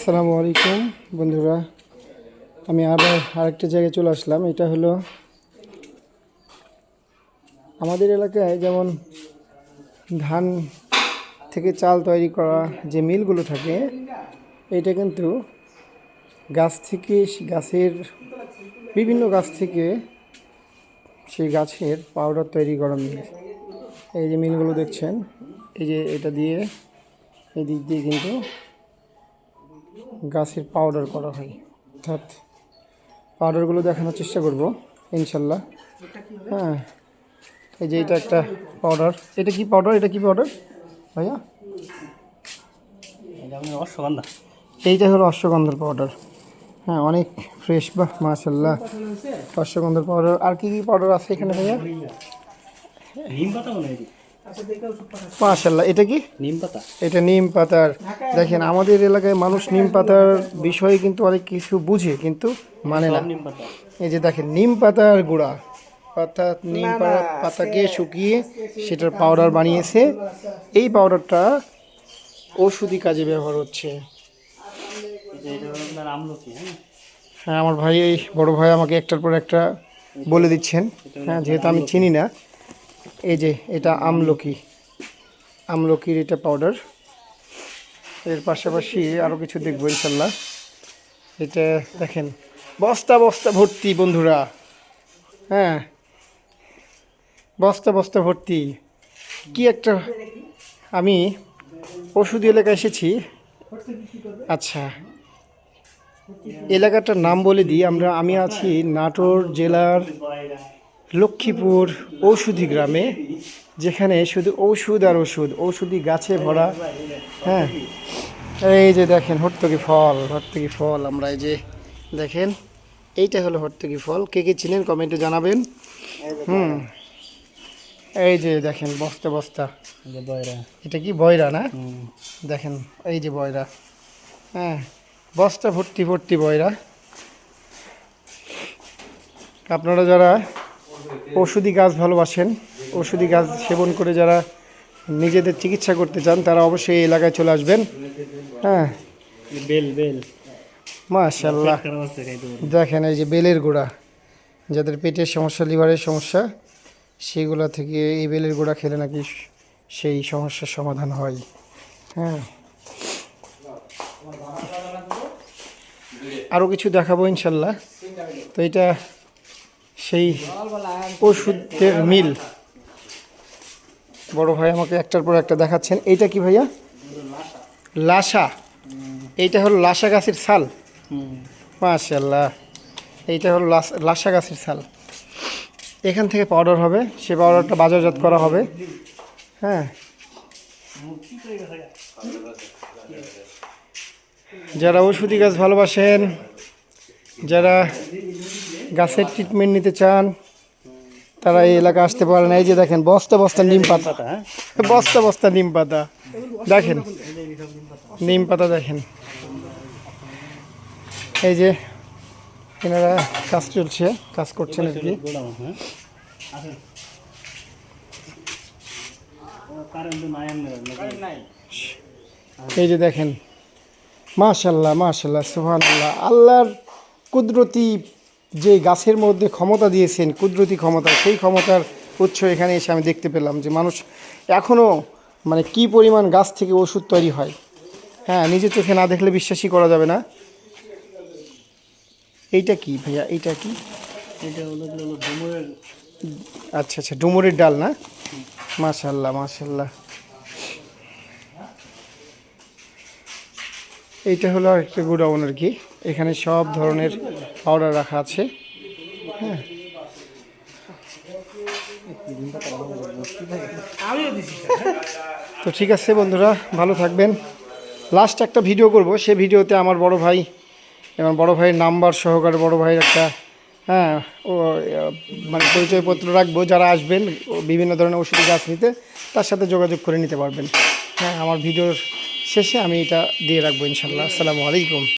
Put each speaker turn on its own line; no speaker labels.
আসসালামু আলাইকুম, বন্ধুরা। আমি আবার আরেকটা জায়গায় চলে আসলাম। এটা হলো আমাদের এলাকায় যেমন ধান থেকে চাল তৈরি করা যে মিলগুলো থাকে, এটা কিন্তু গাছ থেকে গাছের, বিভিন্ন গাছ থেকে সেই গাছের পাউডার তৈরি করা মিল। এই যে মিলগুলো দেখছেন, এই যে এটা দিয়ে এই দিক দিয়ে কিন্তু গাছের পাউডার করা হয়। অর্থাৎ পাউডারগুলো দেখানোর চেষ্টা করব ইনশাল্লাহ। হ্যাঁ এই যে এটা একটা পাউডার এটা কি পাউডার এটা কি পাউডার ভাইয়া?
অশ্বগন্ধা।
এইটা হলো অশ্বগন্ধার পাউডার হ্যাঁ অনেক ফ্রেশ বা মাশাল্লাহ। অশ্বগন্ধার পাউডার আর কি কি পাউডার আছে এখানে ভাইয়া?
নিম পাতা মনে হয়
মাশাল্লাহ এটা কি?
নিম পাতা।
এটা নিম পাতার। দেখেন আমাদের এলাকায় মানুষ নিম পাতার বিষয়ে কিন্তু অনেক কিছু বুঝে কিন্তু মানে না। এই যে দেখেন নিম পাতার গুঁড়া। অর্থাৎ নিম পাতাকে শুকিয়ে সেটার পাউডার বানিয়েছে। এই পাউডারটা ওষুধি কাজে ব্যবহার হচ্ছে।
হ্যাঁ?
হ্যাঁ আমার ভাই এই বড় ভাই আমাকে একটার পর একটা বলে দিচ্ছেন। হ্যাঁ যেহেতু আমি চিনি না। এই যে এটা আমলকি। আমলকির এটা পাউডার এর পাশাপাশি আরও কিছু দেখব ইনশাল্লাহ। এটা দেখেন, বস্তা বস্তা ভর্তি বন্ধুরা। হ্যাঁ বস্তা বস্তা ভর্তি। কি একটা, আমি ওষুধ এলাকায় এসেছি। আচ্ছা এলাকাটার নাম বলে দিই। আমরা, আমি আছি নাটোর জেলার লক্ষ্মীপুর ঔষধি গ্রামে যেখানে শুধু ঔষধ আর ওষুধ ঔষধি গাছে ভরা হ্যাঁ? এই যে দেখেন হর্তকি ফল হর্তকি ফল আমরা এই যে দেখেন এইটা হলো হর্তকি ফল। কে কে চিনেন কমেন্টে জানাবেন। হুম। এই যে দেখেন বস্তা বস্তা।
বয়রা।
এটা কি বয়রা না? দেখেন এই যে বয়রা। হ্যাঁ বস্তা ভর্তি ভর্তি বয়রা। আপনারা যারা ওষুধি গাছ ভালোবাসেন ওষুধি গাছ সেবন করে যারা নিজেদের চিকিৎসা করতে চান তারা অবশ্যই এই এলাকায় চলে আসবেন। হ্যাঁ।
বেল বেল।
মাশাল্লাহ দেখেন এই যে বেলের গোড়া যাদের পেটের সমস্যা লিভারের সমস্যা সেগুলো থেকে এই বেলের গোড়া খেলে নাকি সেই সমস্যার সমাধান হয়। হ্যাঁ। আরও কিছু দেখাবো ইনশাল্লাহ তো এটা সেই ওষুধের মিল। বড় ভাই আমাকে একটার পর একটা দেখাচ্ছেন। এইটা কি ভাইয়া? লাশা। এইটা হলো লাশা গাছের
হুম
মাশাল্লাহ এইটা হলো লাসা গাছের ছাল। এখান থেকে পাউডার হবে। সে পাউডারটা বাজারজাত করা হবে। হ্যাঁ। যারা ওষুধি গাছ ভালোবাসেন, যারা গাছের ট্রিটমেন্ট নিতে চান তারা এই এলাকা আসতে পারেন এই যে দেখেন বস্তা বস্তা নিম পাতা।
হ্যাঁ?
বস্তা বস্তা নিম পাতা। দেখেন নিম পাতা দেখেন। এই যে এনারা কাজ চলছে কাজ করছেন আর কি।
হ্যাঁ?
এই যে দেখেন মাশাল্লাহ মাশাল্লাহ সুবহানাল্লাহ। আল্লাহর কুদরতি যে গাছের মধ্যে ক্ষমতা দিয়েছেন কুদরতি ক্ষমতা সেই ক্ষমতার উৎস এখানে এসে আমি দেখতে পেলাম যে মানুষ এখনও মানে কি পরিমাণ গাছ থেকে ওষুধ তৈরি হয়। হ্যাঁ নিজের চোখে না দেখলে বিশ্বাসই করা যাবে না। এইটা কি ভাইয়া? এইটা কি?
এটা হলো হলো ডুমুরের
আচ্ছা আচ্ছা ডুমুরের ডাল না? মাশাল্লাহ মাশাল্লাহ। এইটা হলো একটা গুডাউন আর কি। এখানে সব ধরনের পাউডার রাখা আছে। হ্যাঁ। তো ঠিক আছে বন্ধুরা, ভালো থাকবেন। লাস্ট একটা ভিডিও করব, সে ভিডিওতে আমার বড় ভাই এবং বড় ভাইয়ের নাম্বার সহকারে বড় ভাইয়ের একটা হ্যাঁ ও মানে পরিচয়পত্র রাখব। যারা আসবেন বিভিন্ন ধরনের ওষুধি গাছ নিতে, তার সাথে যোগাযোগ করে নিতে পারবেন। হ্যাঁ আমার ভিডিওর শেষে আমি এটা দিয়ে রাখব ইনশাল্লাহ। আসসালামু আলাইকুম।